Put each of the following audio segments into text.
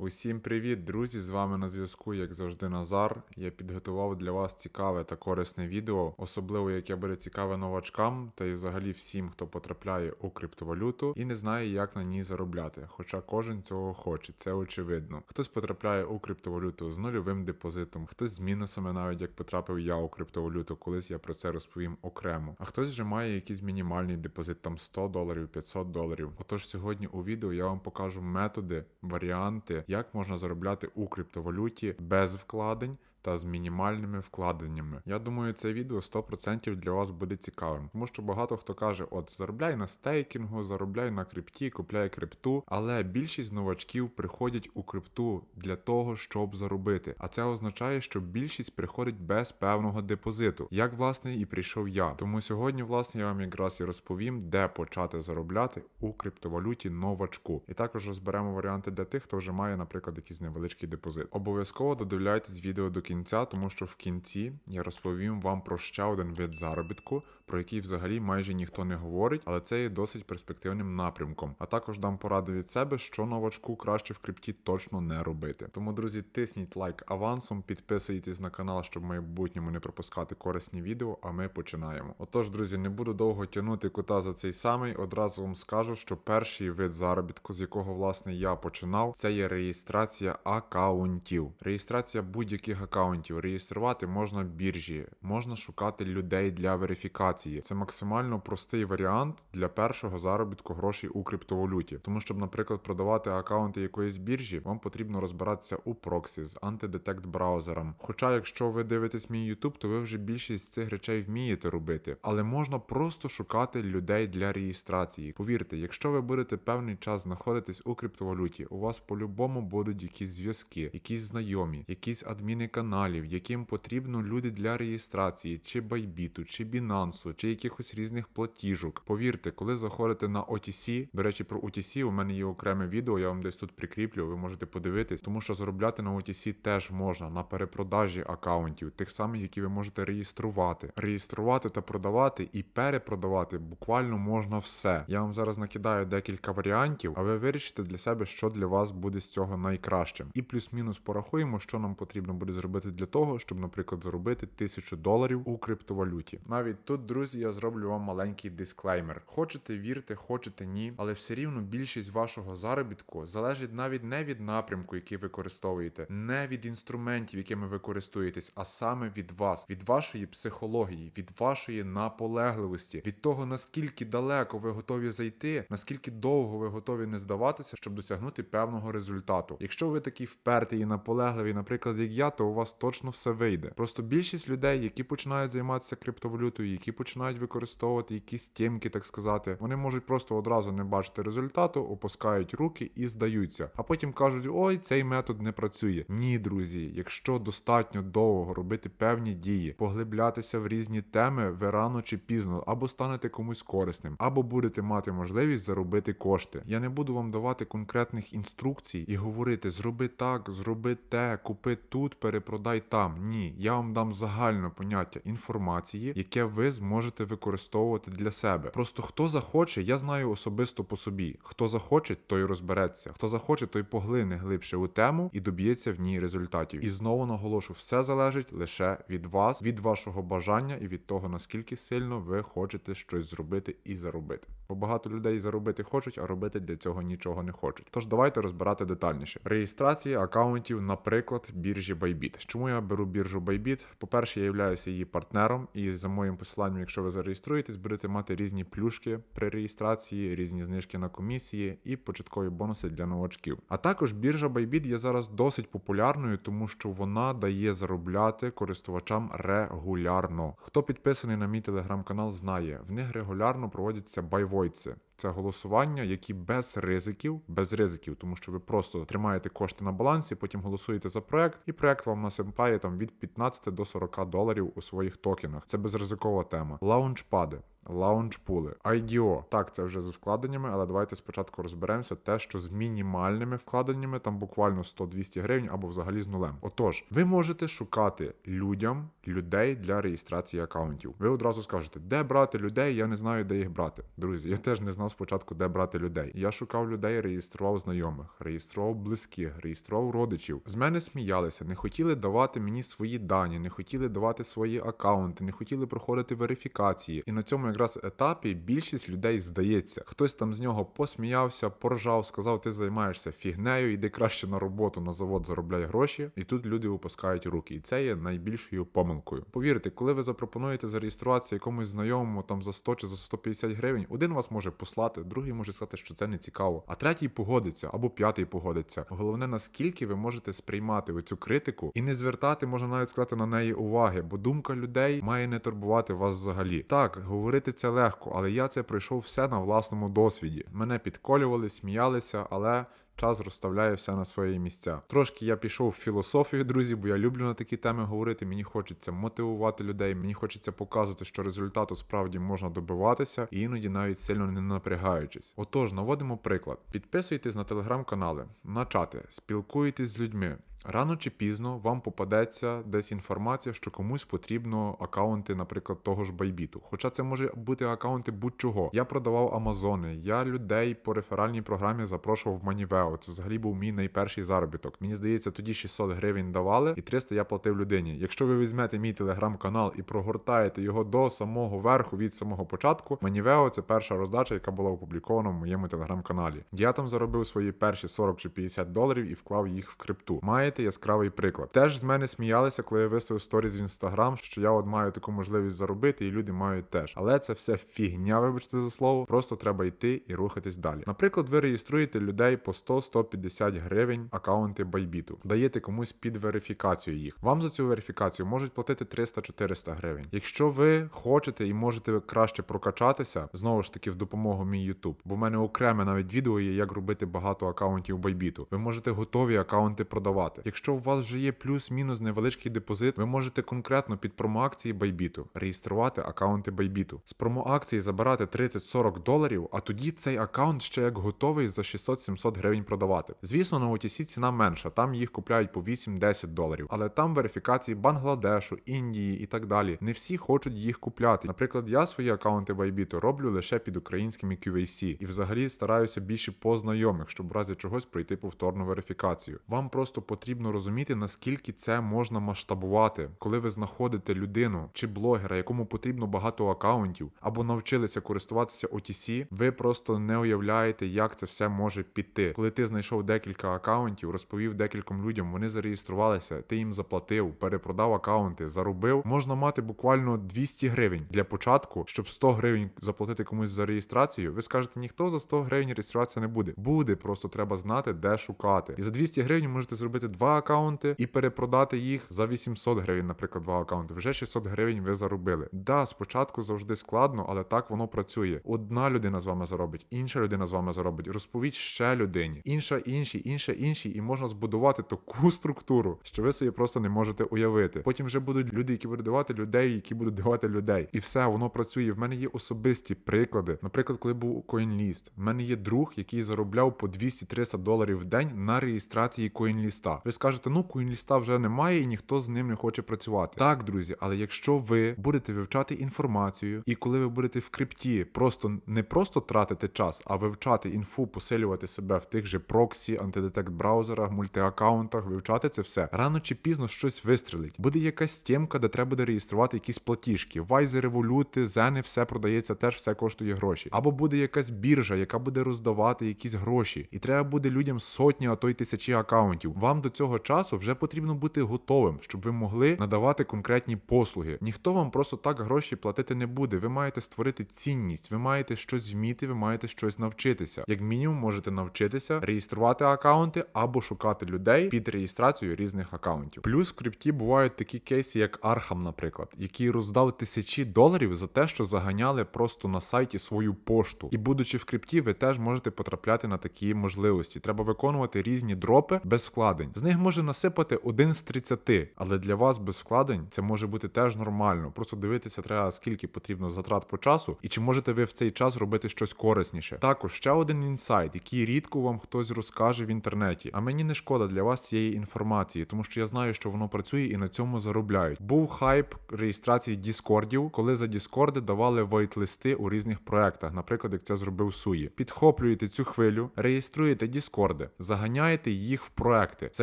Усім привіт, друзі! З вами на зв'язку, як завжди, Назар. Я підготував для вас цікаве та корисне відео, особливо яке буде цікаве новачкам та й взагалі всім, хто потрапляє у криптовалюту і не знає, як на ній заробляти. Хоча кожен цього хоче, це очевидно. Хтось потрапляє у криптовалюту з нульовим депозитом, хтось з мінусами, навіть як потрапив я у криптовалюту, колись я про це розповім окремо. А хтось вже має якийсь мінімальний депозит, там 100 доларів, 500 доларів. Отож, сьогодні у відео я вам покажу методи, варіанти, як можна заробляти у криптовалюті без вкладень. Та з мінімальними вкладеннями. Я думаю, це відео 100% для вас буде цікавим, тому що багато хто каже: от заробляй на стейкінгу, заробляй на крипті, купляй крипту. Але більшість новачків приходять у крипту для того, щоб заробити. А це означає, що більшість приходить без певного депозиту, як власне і прийшов я. Тому сьогодні, власне, я вам якраз і розповім, де почати заробляти у криптовалюті новачку. І також розберемо варіанти для тих, хто вже має, наприклад, якийсь невеличкий депозит. Обов'язково додивляйтесь відео до кінця, тому що в кінці я розповім вам про ще один вид заробітку, про який взагалі майже ніхто не говорить, але це є досить перспективним напрямком. А також дам поради від себе, що новачку краще в крипті точно не робити. Тому, друзі, тисніть лайк авансом, підписуйтесь на канал, щоб в майбутньому не пропускати корисні відео. А ми починаємо. Отож, друзі, не буду довго тягнути кота за цей самий. Одразу вам скажу, що перший вид заробітку, з якого власне я починав, це є реєстрація акаунтів. Реєстрація будь-яких акаунтів. Реєструвати можна біржі, можна шукати людей для верифікації. Це максимально простий варіант для першого заробітку грошей у криптовалюті. Тому, щоб, наприклад, продавати акаунти якоїсь біржі, вам потрібно розбиратися у проксі з антидетект браузером. Хоча, якщо ви дивитесь мій YouTube, то ви вже більшість цих речей вмієте робити, але можна просто шукати людей для реєстрації. Повірте, якщо ви будете певний час знаходитись у криптовалюті, у вас по-любому будуть якісь зв'язки, якісь знайомі, якісь адміни каналів, яким потрібно люди для реєстрації, чи Байбіту, чи Binance, чи якихось різних платіжок. Повірте, коли заходите на OTC, до речі, про OTC у мене є окреме відео, я вам десь тут прикріплю, ви можете подивитись, тому що заробляти на OTC теж можна на перепродажі акаунтів, тих самих, які ви можете реєструвати. Реєструвати та продавати і перепродавати буквально можна все. Я вам зараз накидаю декілька варіантів, а ви вирішите для себе, що для вас буде з цього найкращим. І плюс-мінус порахуємо, що нам потрібно буде зробити для того, щоб, наприклад, заробити тисячу доларів у криптовалюті. Навіть тут, друзі, я зроблю вам маленький дисклеймер. Хочете вірте, хочете ні, але все рівно більшість вашого заробітку залежить навіть не від напрямку, який ви використовуєте, не від інструментів, якими ви користуєтесь, а саме від вас, від вашої психології, від вашої наполегливості, від того наскільки далеко ви готові зайти, наскільки довго ви готові не здаватися, щоб досягнути певного результату. Якщо ви такий впертий і наполегливий, наприклад, як я, то у вас точно все вийде. Просто більшість людей, які починають займатися криптовалютою, які починають використовувати якісь тімки, так сказати, вони можуть просто одразу не бачити результату, опускають руки і здаються. А потім кажуть: ой, цей метод не працює. Ні, друзі, якщо достатньо довго робити певні дії, поглиблятися в різні теми, ви рано чи пізно або станете комусь корисним, або будете мати можливість заробити кошти. Я не буду вам давати конкретних інструкцій і говорити: зроби так, зроби те, купи тут, перепродай там. Ні, я вам дам загальне поняття інформації, яке ви зможете використовувати для себе. Просто хто захоче, я знаю особисто по собі. Хто захоче, той розбереться. Хто захоче, той поглине глибше у тему і доб'ється в ній результатів. І знову наголошу, все залежить лише від вас, від вашого бажання і від того, наскільки сильно ви хочете щось зробити і заробити. Бо багато людей заробити хочуть, а робити для цього нічого не хочуть. Тож давайте розбирати детальніше. Реєстрація акаунтів, наприклад, біржі Bybit. Чому я беру біржу Bybit? По-перше, я являюся її партнером, і за моїм посиланням, якщо ви зареєструєтесь, будете мати різні плюшки при реєстрації, різні знижки на комісії і початкові бонуси для новачків. А також біржа Bybit є зараз досить популярною, тому що вона дає заробляти користувачам регулярно. Хто підписаний на мій телеграм-канал, знає, в них регулярно проводяться байвойці. Це голосування, які без ризиків, без ризиків, тому що ви просто тримаєте кошти на балансі, потім голосуєте за проект, і проект вам насипає там від 15 до 40 доларів у своїх токенах. Це безризикова тема. Лаунчпади. Лаунчпули, IDO. Так, це вже з вкладеннями, але давайте спочатку розберемося те, що з мінімальними вкладеннями, там буквально 100-200 гривень або взагалі з нулем. Отож, ви можете шукати людям людей для реєстрації акаунтів. Ви одразу скажете, де брати людей, я не знаю, де їх брати. Друзі, я теж не знав спочатку, де брати людей. Я шукав людей, реєстрував знайомих, реєстрував близьких, реєстрував родичів. З мене сміялися, не хотіли давати мені свої дані, не хотіли давати свої акаунти, не хотіли проходити верифікації. І на цьому якраз етапі більшість людей здається. Хтось там з нього посміявся, поржав, сказав, ти займаєшся фігнею, йди краще на роботу на завод, заробляй гроші. І тут люди опускають руки. І це є найбільшою помилкою. Повірте, коли ви запропонуєте зареєструватися якомусь знайомому там за 100 чи за 150 гривень, один вас може послати, другий може сказати, що це не цікаво, а третій погодиться або п'ятий погодиться. Головне, наскільки ви можете сприймати оцю критику і не звертати, можна навіть сказати, на неї уваги, бо думка людей має не турбувати вас взагалі. Так, говорити це легко, але я це пройшов все на власному досвіді. Мене підколювали, сміялися, але. Час розставляє все на свої місця. Трошки я пішов в філософію, друзі, бо я люблю на такі теми говорити. Мені хочеться мотивувати людей, мені хочеться показувати, що результату справді можна добиватися, і іноді навіть сильно не напрягаючись. Отож, наводимо приклад: підписуйтесь на телеграм-канали, на чати, спілкуйтесь з людьми. Рано чи пізно вам попадеться десь інформація, що комусь потрібно акаунти, наприклад, того ж байбіту. Хоча це може бути акаунти будь-чого. Я продавав Амазони, я людей по реферальній програмі запрошував в Манівео. Це взагалі був мій найперший заробіток. Мені здається, тоді 600 гривень давали, і 300 я платив людині. Якщо ви візьмете мій телеграм-канал і прогортаєте його до самого верху від самого початку, Манівео це перша роздача, яка була опублікована в моєму телеграм-каналі. Я там заробив свої перші 40 чи 50 доларів і вклав їх в крипту. Маєте яскравий приклад. Теж з мене сміялися, коли я висив сторіз в інстаграм, що я от маю таку можливість заробити, і люди мають теж. Але це все фігня, вибачте за слово. Просто треба йти і рухатись далі. Наприклад, ви реєструєте людей по 100-150 гривень акаунти байбіту, даєте комусь під верифікацію їх. Вам за цю верифікацію можуть платити 300-400 гривень. Якщо ви хочете і можете краще прокачатися, знову ж таки в допомогу мій YouTube, бо в мене окреме навіть відео є, як робити багато акаунтів байбіту. Ви можете готові акаунти продавати. Якщо у вас вже є плюс-мінус невеличкий депозит, ви можете конкретно під промоакції байбіту реєструвати акаунти байбіту. З промоакції забирати 30-40 доларів, а тоді цей акаунт ще як готовий за 600-700 гривень продавати. Звісно, на OTC ціна менша, там їх купляють по 8-10 доларів, але там верифікації Бангладешу, Індії і так далі. Не всі хочуть їх купляти. Наприклад, я свої акаунти байбіту роблю лише під українськими QVC і взагалі стараюся більше по знайомих, щоб в разі чогось пройти повторну верифікацію. Вам просто потрібно розуміти, наскільки це можна масштабувати, коли ви знаходите людину чи блогера, якому потрібно багато акаунтів, або навчилися користуватися OTC, ви просто не уявляєте, як це все може піти. Коли ти знайшов декілька акаунтів, розповів декільком людям, вони зареєструвалися, ти їм заплатив, перепродав акаунти, заробив. Можна мати буквально 200 гривень для початку, щоб 100 гривень заплатити комусь за реєстрацію. Ви скажете, ніхто за 100 гривень реєструватися не буде. Буде, просто треба знати, де шукати. І за 200 гривень можете зробити два акаунти і перепродати їх за 800 гривень, наприклад, два акаунти. Вже 600 гривень ви заробили. Да, спочатку завжди складно, але так воно працює. Одна людина з вами заробить, інша людина з вами заробить. Розповідь ще людині, інша іншій, інша іншій, і можна збудувати таку структуру, що ви собі просто не можете уявити. Потім вже будуть люди, які будуть давати людей, які будуть давати людей. І все воно працює. В мене є особисті приклади. Наприклад, коли був CoinList, в мене є друг, який заробляв по 200-300 доларів в день на реєстрації CoinList. Ви скажете, ну CoinList вже немає і ніхто з ним не хоче працювати. Так, друзі, але якщо ви будете вивчати інформацію, і коли ви будете в крипті, просто не просто тратити час, а вивчати інфу, посилювати себе в тих же проксі, антидетект браузерах, мультиаккаунтах, вивчати це все. Рано чи пізно щось вистрелить. Буде якась тємка, де треба буде реєструвати якісь платіжки. Вайзи, революти, зени, все продається, теж все коштує гроші. Або буде якась біржа, яка буде роздавати якісь гроші, і треба буде людям сотні, а то й тисячі акаунтів. Вам до цього часу вже потрібно бути готовим, щоб ви могли надавати конкретні послуги. Ніхто вам просто так гроші платити не буде. Ви маєте створити цінність, ви маєте щось вміти, ви маєте щось навчитися. Як мінімум, можете навчитися реєструвати акаунти або шукати людей під реєстрацію різних акаунтів. Плюс в крипті бувають такі кейси, як Архам, наприклад, який роздав тисячі доларів за те, що заганяли просто на сайті свою пошту. І будучи в крипті, ви теж можете потрапляти на такі можливості. Треба виконувати різні дропи без вкладень. Них може насипати один з 30, але для вас без вкладень це може бути теж нормально. Просто дивитися треба, скільки потрібно затрат по часу, і чи можете ви в цей час робити щось корисніше. Також ще один інсайт, який рідко вам хтось розкаже в інтернеті. А мені не шкода для вас цієї інформації, тому що я знаю, що воно працює і на цьому заробляють. Був хайп реєстрації Діскордів, коли за Діскорди давали вайт-листи у різних проектах, наприклад, як це зробив Суї. Підхоплюєте цю хвилю, реєструєте Діскорди, заганяєте їх в проекти.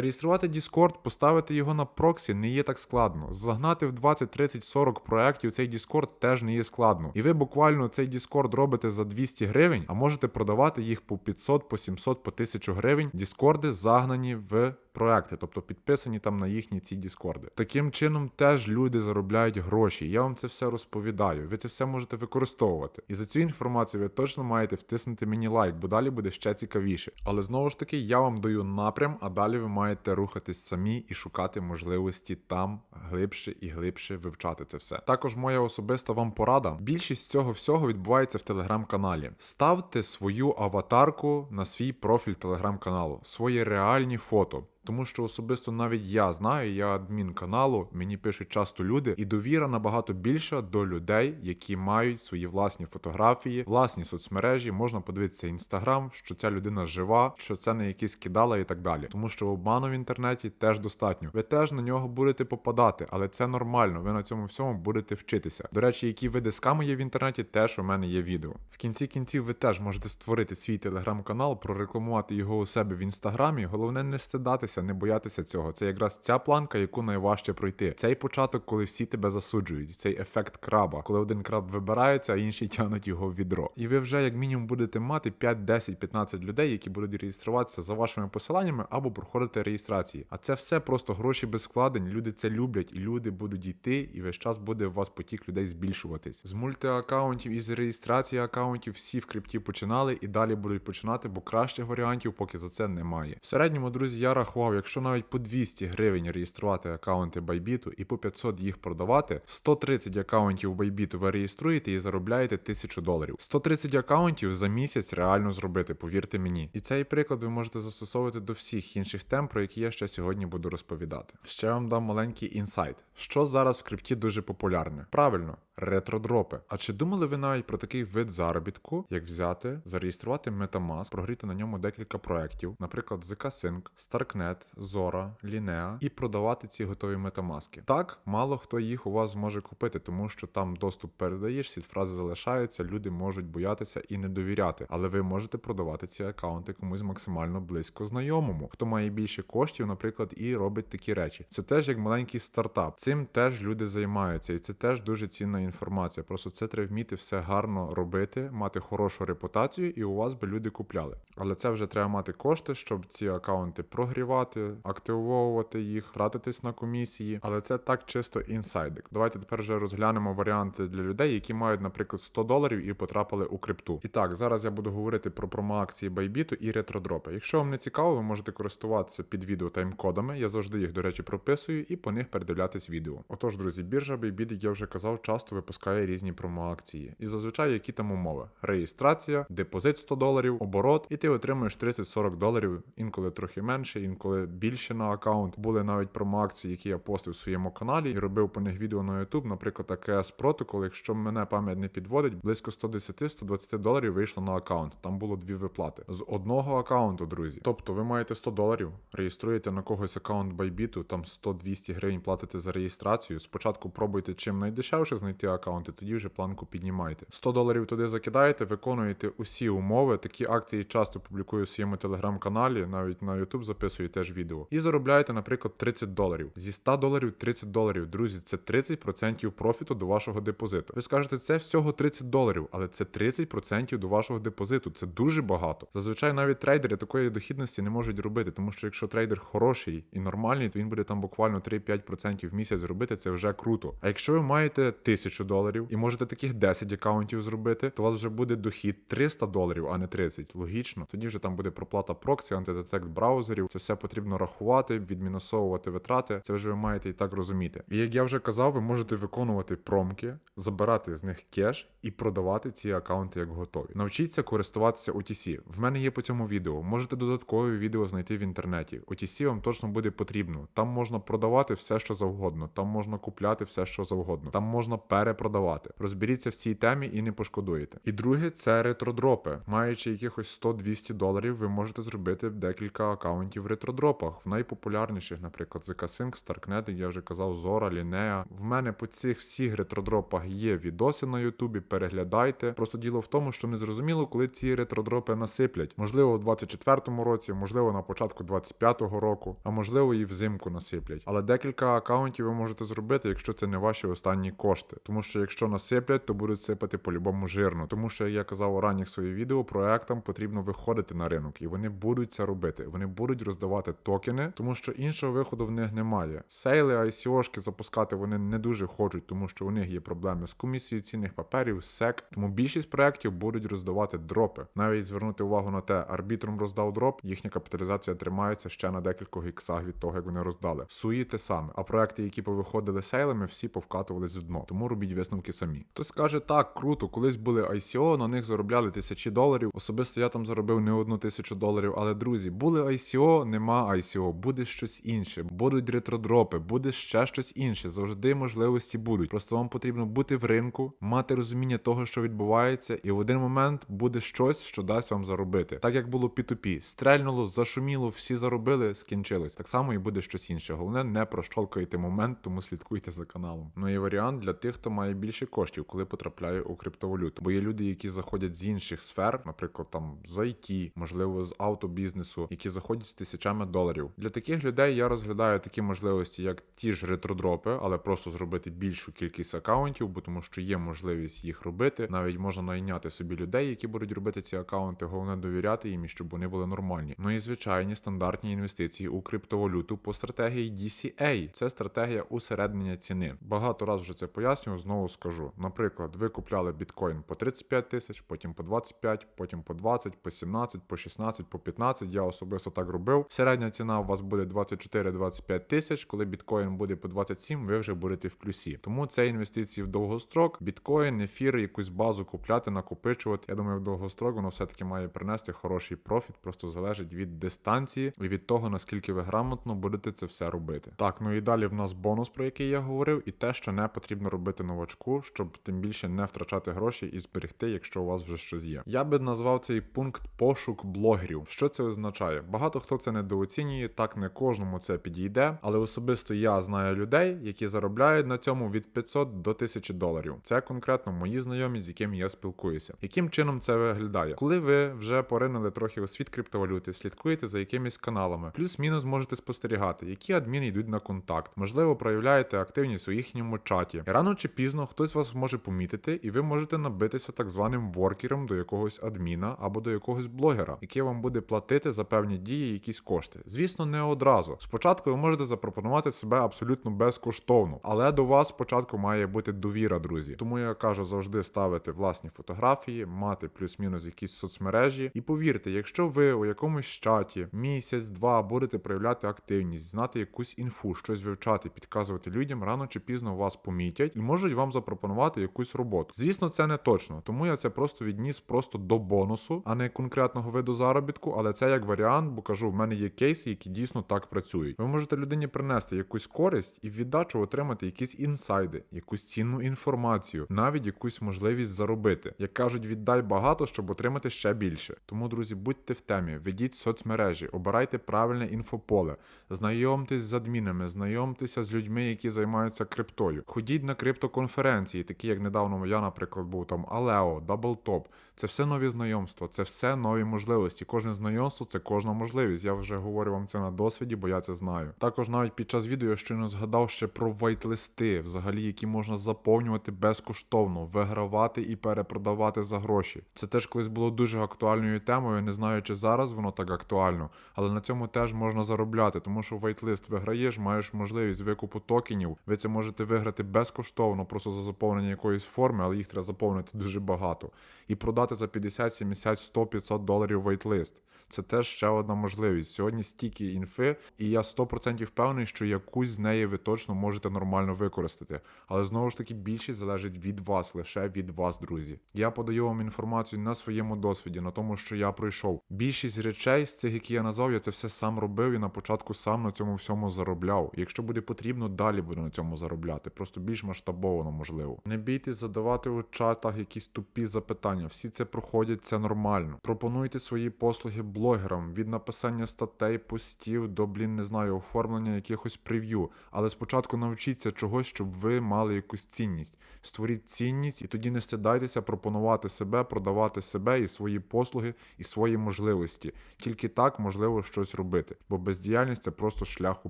Зареєструвати Discord, поставити його на проксі не є так складно. Загнати в 20, 30, 40 проєктів цей Discord теж не є складно. І ви буквально цей Discord робите за 200 гривень, а можете продавати їх по 500, по 700, по 1000 гривень. Діскорди загнані в проекти, тобто підписані там на їхні ці Діскорди. Таким чином теж люди заробляють гроші. Я вам це все розповідаю. Ви це все можете використовувати. І за цю інформацію ви точно маєте втиснути мені лайк, бо далі буде ще цікавіше. Але знову ж таки, я вам даю напрям, а далі ви маєте рухатись самі і шукати можливості там глибше і глибше вивчати це все. Також моя особиста вам порада. Більшість цього всього відбувається в телеграм-каналі. Ставте свою аватарку на свій профіль телеграм-каналу, свої реальні фото. Тому що особисто навіть я знаю, я адмін каналу, мені пишуть часто люди, і довіра набагато більша до людей, які мають свої власні фотографії, власні соцмережі. Можна подивитися інстаграм, що ця людина жива, що це не якісь кидала і так далі. Тому що обману в інтернеті теж достатньо. Ви теж на нього будете попадати, але це нормально. Ви на цьому всьому будете вчитися. До речі, які види сками є в інтернеті, теж у мене є відео. В кінці кінців ви теж можете створити свій телеграм-канал, прорекламувати його у себе в інстаграмі. Головне не стидатися не боятися цього. Це якраз ця планка, яку найважче пройти. Цей початок, коли всі тебе засуджують, цей ефект краба, коли один краб вибирається, а інші тягнуть його в відро. І ви вже як мінімум будете мати 5, 10, 15 людей, які будуть реєструватися за вашими посиланнями або проходити реєстрації. А це все просто гроші без вкладень. Люди це люблять, і люди будуть йти, і весь час буде у вас потік людей збільшуватись. З мультиаккаунтів і з реєстрації аккаунтів всі в крипті починали і далі будуть починати, бо кращих варіантів поки за це немає. В середньому, друзі, я рахував, якщо навіть по 200 гривень реєструвати аккаунти Байбіту і по 500 їх продавати, 130 аккаунтів Байбіту ви реєструєте і заробляєте 1000 доларів. 130 аккаунтів за місяць реально зробити, повірте мені. І цей приклад ви можете застосовувати до всіх інших тем, про які я ще сьогодні буду розповідати. Ще вам дам маленький інсайт. Що зараз в крипті дуже популярне? Правильно. Ретродропи. А чи думали ви навіть про такий вид заробітку, як взяти, зареєструвати Metamask, прогріти на ньому декілька проєктів, наприклад, ZK-Sync, Starknet, Zora, Linea, і продавати ці готові метамаски? Так, мало хто їх у вас зможе купити, тому що там доступ передаєш, сітфрази залишаються, люди можуть боятися і не довіряти. Але ви можете продавати ці аккаунти комусь максимально близько знайомому, хто має більше коштів, наприклад, і робить такі речі. Це теж як маленький стартап. Цим теж люди займаються, і це теж дуже цінна інформація. Просто це треба вміти все гарно робити, мати хорошу репутацію, і у вас би люди купляли. Але це вже треба мати кошти, щоб ці аккаунти прогрівати, активовувати їх, тратитись на комісії. Але це так чисто інсайдик. Давайте тепер вже розглянемо варіанти для людей, які мають, наприклад, 100 доларів і потрапили у крипту. І так, зараз я буду говорити про промоакції Байбіту і ретродропи. Якщо вам не цікаво, ви можете користуватися під відео таймкодами. Я завжди їх, до речі, прописую і по них передивлятись відео. Отож, друзі, біржа Bybit, як я вже казав, часто випускає різні промоакції. І зазвичай які там умови: реєстрація, депозит 100 доларів, оборот, і ти отримуєш 30-40 доларів, інколи трохи менше, інколи більше на аккаунт. Були навіть промоакції, які я постив в своєму каналі і робив по них відео на YouTube. Наприклад, AKS Protocol, якщо мене пам'ять не підводить, близько 110-120 доларів вийшло на аккаунт. Там було дві виплати з одного аккаунту, друзі. Тобто ви маєте 100 доларів, реєструєте на когось аккаунт Байбіту, там 100-200 гривень платите за реєстрацію. Спочатку пробуйте чим найдешевше знайти аккаунти, тоді вже планку піднімайте. 100 доларів туди закидаєте, виконуєте усі умови. Такі акції часто публікую у своєму телеграм-каналі, навіть на YouTube записую теж відео. І заробляєте, наприклад, 30 доларів. Зі 100 доларів 30 доларів. Друзі, це 30% профіту до вашого депозиту. Ви скажете, це всього 30 доларів, але це 30% до вашого депозиту. Це дуже багато. Зазвичай навіть трейдери такої дохідності не можуть робити, тому що якщо трейдер хороший і нормальний, то він буде там буквально 3-5% в місяць зробити. Це вже круто. А якщо ви маєте 1000 доларів і можете таких 10 аккаунтів зробити, то у вас вже буде дохід 300 доларів, а не 30. Логічно. Тоді вже там буде проплата проксі, антидетект браузерів. Це все потрібно рахувати, відмінусовувати витрати. Це вже ви маєте і так розуміти. І як я вже казав, ви можете виконувати промки, забирати з них кеш і продавати ці аккаунти як готові. Навчіться користуватися OTC. В мене є по цьому відео. Можете додаткові відео знайти в інтернеті. OTC вам точно буде потрібно. Там можна продавати все, що завгодно. Там можна купляти все, що завгодно. Там можна перепродавати. Розберіться в цій темі і не пошкодуєте. І друге, це ретродропи. Маючи якихось 100-200 доларів, ви можете зробити декілька аккаунтів в ретродропах. В найпопулярніших, наприклад, ZK-Sync, StarkNet, я вже казав, Zora, Linea. В мене по цих всіх ретродропах є відоси на Ютубі. Переглядайте. Просто діло в тому, що не зрозуміло, коли ці ретродропи насиплять. Можливо, в 24-му році, можливо, на початку 25-го року, а можливо і взимку насиплять. Але декілька аккаунтів ви можете зробити, якщо це не ваші останні кошти. Тому що якщо насиплять, то будуть сипати по-любому жирно. Тому що, як я казав у ранніх своїх відео, проектам потрібно виходити на ринок, і вони будуть це робити. Вони будуть роздавати токени, тому що іншого виходу в них немає. Сейли, ICO-шки запускати вони не дуже хочуть, тому що у них є проблеми з комісією цінних паперів, SEC. Тому більшість проєктів будуть роздавати дропи. Навіть звернути увагу на те, арбітром роздав дроп, їхня капіталізація тримається ще на декількох іксах від того, як вони роздали. Суї те саме. А проекти, які повиходили сейлами, всі повкатувались в дно. Тому робіть висновки самі. Хтось скаже, так, круто, колись були ICO, на них заробляли тисячі доларів. Особисто я там заробив не одну тисячу доларів. Але друзі, були ICO, ICO, буде щось інше, будуть ретродропи, буде ще щось інше. Завжди можливості будуть. Просто вам потрібно бути в ринку, мати розуміння того, що відбувається, і в один момент буде щось, що дасть вам заробити. Так як було P2P. стрельнуло, зашуміло, всі заробили, скінчилось. Так само і буде щось інше. Головне, не прощолкайте момент, тому слідкуйте за каналом. Ну і варіант для тих, хто має більше коштів, коли потрапляє у криптовалюту. Бо є люди, які заходять з інших сфер, наприклад, там з IT, можливо, з автобізнесу, які заходять з тисячами доларів. Для таких людей я розглядаю такі можливості, як ті ж ретродропи, але просто зробити більшу кількість акаунтів, бо тому що є можливість їх робити. Навіть можна найняти собі людей, які будуть робити ці акаунти. Головне довіряти їм щоб вони були нормальні. Ну і звичайні стандартні інвестиції у криптовалюту по стратегії DCA. Це стратегія усереднення ціни. Багато раз вже це пояснював, знову скажу. Наприклад, ви купляли біткоін по 35 тисяч, потім по 25, потім по 20, по 17, по 16, по 15. Я особисто так робив. Середня ціна у вас буде 24-25 тисяч. Коли біткоін буде по 27, ви вже будете в плюсі. Тому це інвестиції в довгострок, біткоін, ефір, якусь базу купляти, накопичувати. Я думаю, в довгострок воно все-таки має принести хороший профіт, просто залежить від дистанції і від того, наскільки ви грамотно будете це все робити. Так, ну і далі в нас бонус, про який я говорив, і те, що не потрібно робити новачку, щоб тим більше не втрачати гроші і зберегти, якщо у вас вже щось є. Я би назвав цей пункт пошук блогерів. Що це означає? Багато хто це недооцінює, так не кожному це підійде, але особисто я знаю людей, які заробляють на цьому від 500 до 1000 доларів. Це конкретно мої знайомі, з якими я спілкуюся. Яким чином це виглядає? Коли ви вже поринули трохи у світ криптовалюти, слідкуєте за якимись каналами, плюс-мінус можете спостерігати, які адміни йдуть на контакт, можливо, проявляєте активність у їхньому чаті. Рано чи пізно хтось вас може помітити, і ви можете набитися так званим воркером до якогось адміна або до якогось блогера, який вам буде платити за певні дії якісь кошти. Звісно, не одразу. Спочатку ви можете запропонувати себе абсолютно безкоштовно, але до вас спочатку має бути довіра, друзі. Тому я кажу завжди ставити власні фотографії, мати плюс-мінус якісь соцмережі. І повірте, якщо ви у якомусь чаті місяць-два будете проявляти активність, знати якусь інфу, щось вивчати, підказувати людям, рано чи пізно вас помітять і можуть вам запропонувати якусь роботу. Звісно, це не точно, тому я це просто відніс просто до бонусу, а не конкретного виду заробітку, але це як варіант, бо кажу, в мене є кейси, які дійсно так працюють. Ви можете людині принести якусь користь і віддачу отримати якісь інсайди, якусь цінну інформацію, навіть якусь можливість заробити. Як кажуть, віддай багато, щоб отримати ще більше. Тому, друзі, будьте в темі, ведіть соцмережі, обирайте правильне інфополе, знайомтесь з адмінами, знайомтеся з людьми, які займаються криптою. Ходіть на криптоконференції, такі як недавно я, наприклад, був там Алео, Даблтоп. Це все нові знайомства, це все нові можливості. Кожне знайомство це кожна можливість. Я вже говорю вам це на досвіді, бо я це знаю. Також навіть під час відео я щойно згадав ще про вайтлисти, взагалі, які можна заповнювати безкоштовно, вигравати і перепродавати за гроші. Це теж колись було дуже актуальною темою. Не знаю, чи зараз воно так актуально, але на цьому теж можна заробляти, тому що вайтлист виграєш, маєш можливість викупу токенів. Ви це можете виграти безкоштовно, просто за заповнення якоїсь форми, але їх треба заповнити дуже багато. І продати за 50, 70, 100, 500 доларів вайтлист. Це теж ще одна можливість. Сьогодні стільки інфи, і я 100% впевнений, що якусь з неї ви точно можете нормально використати. Але знову ж таки більшість залежить від вас, лише від вас, друзі. Я подаю вам інформацію на своєму досвіді, на тому, що я пройшов. Більшість речей з цих, які я назвав, я це все сам робив і на початку сам на цьому всьому заробляв. Якщо буде потрібно, далі буду на цьому заробляти. Просто більш масштабовано можливо. Не бійтесь задавати у чатах якісь тупі запитання. Всі це проходять, це нормально. Пропонуйте свої послуги блогерам від написання статей, постів до, блін, не знаю, оформлення якихось прев'ю. Але спочатку навчіться чогось, щоб ви мали якусь цінність. Створіть цінність і тоді не стидайтеся пропонувати себе, продавати себе і свої послуги, і свої можливості. Тільки так можливо щось робити, бо бездіяльність це просто шлях у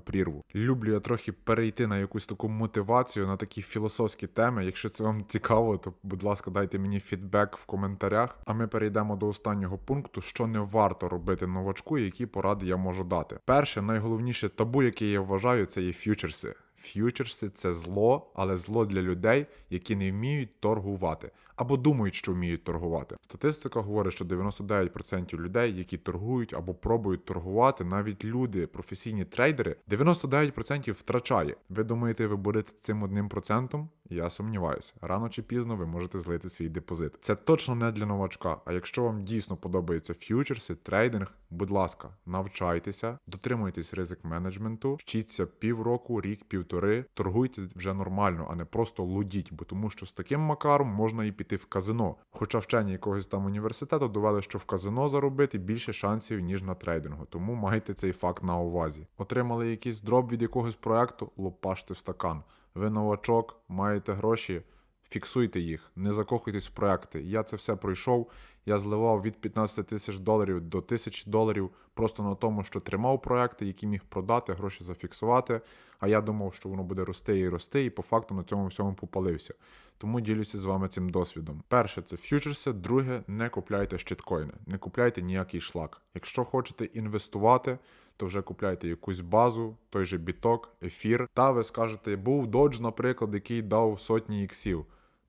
прірву. Люблю я трохи перейти на якусь таку мотивацію, на такі філософські теми. Якщо це вам цікаво, то будь ласка, дайте мені фідбек в коментарях. А ми перейдемо до останнього пункту, що не варто робити новачку, і які поради я можу дати. Перше, найголовніше табу, яке я вважаю, це є фьючерси. Ф'ючерси це зло, але зло для людей, які не вміють торгувати або думають, що вміють торгувати. Статистика говорить, що 99% людей, які торгують або пробують торгувати, навіть люди, професійні трейдери, 99% втрачає. Ви думаєте, ви будете цим одним процентом? Я сумніваюся. Рано чи пізно ви можете злити свій депозит. Це точно не для новачка. А якщо вам дійсно подобаються ф'ючерси, трейдинг, будь ласка, навчайтеся, дотримуйтесь ризик менеджменту, вчіться півроку, рік, півтори, торгуйте вже нормально, а не просто лудіть, бо тому що з таким макаром можна і піти в казино. Хоча вчені якогось там університету довели, що в казино заробити більше шансів, ніж на трейдингу. Тому майте цей факт на увазі. Отримали якийсь дроб від якогось проекту, лопаште в стакан. Ви новачок, маєте гроші, фіксуйте їх, не закохуйтесь в проекти. Я це все пройшов. Я зливав від 15 тисяч доларів до 1000 доларів просто на тому, що тримав проекти, які міг продати, гроші зафіксувати. А я думав, що воно буде рости і рости, і по факту на цьому всьому попалився. Тому ділюся з вами цим досвідом. Перше, це фьючерси. Друге, не купляйте щиткоїни, не купляйте ніякий шлак. Якщо хочете інвестувати, то вже купляйте якусь базу, той же біток, ефір. Та ви скажете, був додж, наприклад, який дав сотні іксів.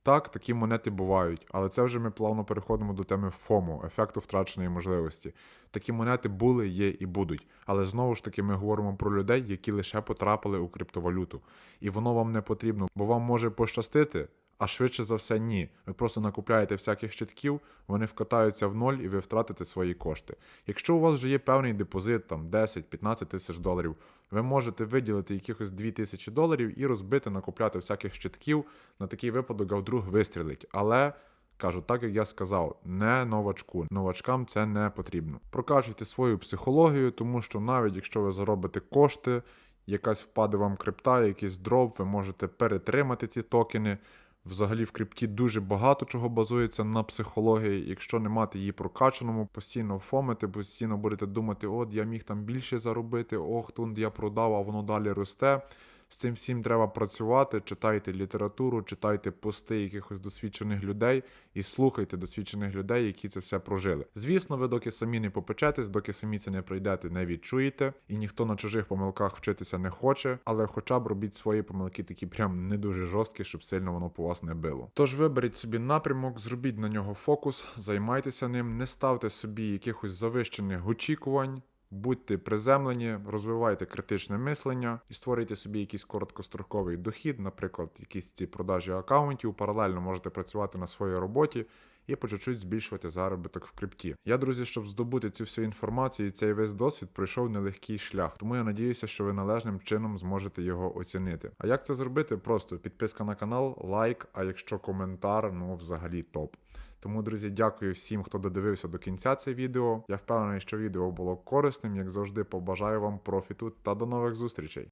Так, такі монети бувають, але це вже ми плавно переходимо до теми ФОМО, ефекту втраченої можливості. Такі монети були, є і будуть. Але знову ж таки ми говоримо про людей, які лише потрапили у криптовалюту. І воно вам не потрібно, бо вам може пощастити, а швидше за все ні. Ви просто накупляєте всяких щитків, вони вкатаються в ноль і ви втратите свої кошти. Якщо у вас вже є певний депозит, там 10-15 тисяч доларів, ви можете виділити якихось 2 тисячі доларів і розбити, накупляти всяких щитків на такий випадок, а вдруг вистрілить. Але. Кажу, так як я сказав, не новачку. Новачкам це не потрібно. Прокачуйте свою психологію, тому що навіть якщо ви заробите кошти, якась впаде вам крипта, якийсь дроп, ви можете перетримати ці токени. Взагалі в крипті дуже багато чого базується на психології. Якщо не мати її прокачаному, постійно фомити, постійно будете думати, от я міг там більше заробити, ох, тут я продав, а воно далі росте. З цим всім треба працювати. Читайте літературу, читайте пости якихось досвідчених людей і слухайте досвідчених людей, які це все прожили. Звісно, ви доки самі не попечетесь, доки самі це не пройдете, не відчуєте, і ніхто на чужих помилках вчитися не хоче, але хоча б робіть свої помилки такі прям не дуже жорсткі, щоб сильно воно по вас не било. Тож виберіть собі напрямок, зробіть на нього фокус, займайтеся ним, не ставте собі якихось завищених очікувань. Будьте приземлені, розвивайте критичне мислення і створюйте собі якийсь короткостроковий дохід, наприклад, якісь ці продажі акаунтів. Паралельно можете працювати на своїй роботі і по чуть-чуть збільшувати заробіток в крипті. Я, друзі, щоб здобути цю всю інформацію і цей весь досвід, пройшов нелегкий шлях. Тому я надіюся, що ви належним чином зможете його оцінити. А як це зробити? Просто підписка на канал, лайк. А якщо коментар, ну взагалі топ. Тому, друзі, дякую всім, хто додивився до кінця це відео. Я впевнений, що відео було корисним. Як завжди, побажаю вам профіту та до нових зустрічей.